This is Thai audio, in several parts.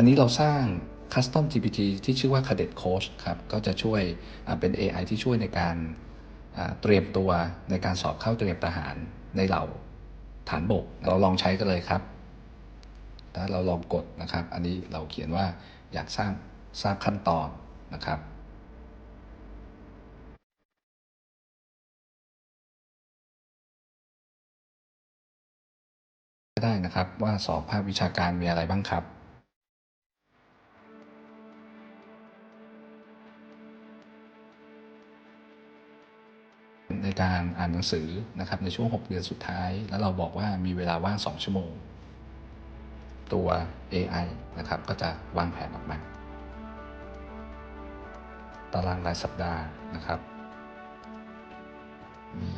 อันนี้เราสร้าง Custom GPT ที่ชื่อว่า Cadet Coach ครับ ก็จะช่วยเป็น AI ที่ช่วยในการเตรียมตัวในการสอบเข้าเตรียมทหารในเหล่าฐานบก เราลองใช้กันเลยครับ ถ้าเราลองกดนะครับ อันนี้เราเขียนว่าอยากสร้างทราบขั้นตอนนะครับได้นะครับว่าสอบภาควิชาการมีอะไรบ้างครับ ในการอ่านหนังสือนะครับในช่วง 6 เดือนสุดท้าย แล้วเราบอกว่ามีเวลาว่าง 2 ชั่วโมง ตัว AI นะครับก็จะวางแผนออกมา ตารางรายสัปดาห์นะครับ มี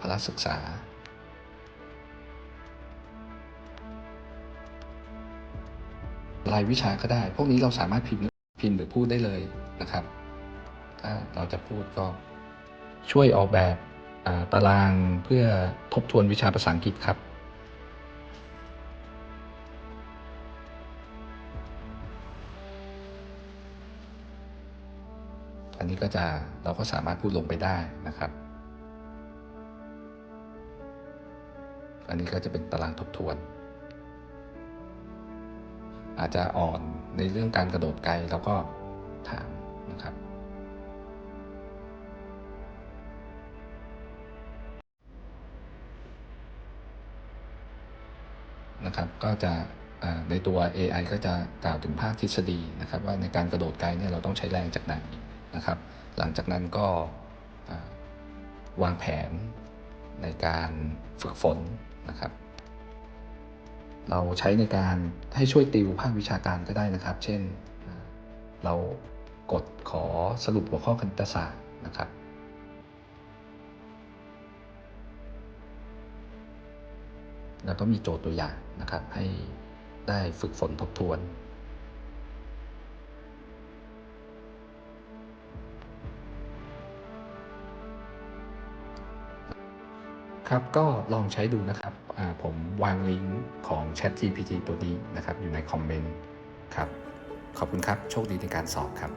พละศึกษา รายวิชาก็ได้ พวกนี้เราสามารถพิมพ์พิมพ์หรือพูดได้เลยนะครับ ถ้าเราจะพูดก็ ช่วยออกแบบตารางเพื่อทบทวนวิชาภาษาอังกฤษครับอันนี้ก็จะเราก็สามารถพูดลงไปได้นะครับ อันนี้ก็จะเป็นตารางทบทวน อาจจะอ่อนในเรื่องการกระโดดไกลแล้วก็ถาม นะครับก็จะในตัว AI ก็จะกล่าวถึงภาคทฤษฎีนะครับว่าในการกระโดดไกลเนี่ยเราต้องใช้แรงจากไหนนะครับ หลังจากนั้นก็วางแผนในการฝึกฝนนะครับ เราใช้ในการให้ช่วยติวภาควิชาการก็ได้นะครับ เช่นเรากดขอสรุปหัวข้อคณิตศาสตร์นะครับ แล้วก็มีโจทย์ตัวอย่างนะครับ ให้ได้ฝึกฝนทบทวน ครับก็ลองใช้ดูนะครับ ผมวางลิงก์ของ Chat GPT ตัวนี้นะครับ อยู่ในคอมเมนต์ครับ ขอบคุณครับ โชคดีในการสอบครับ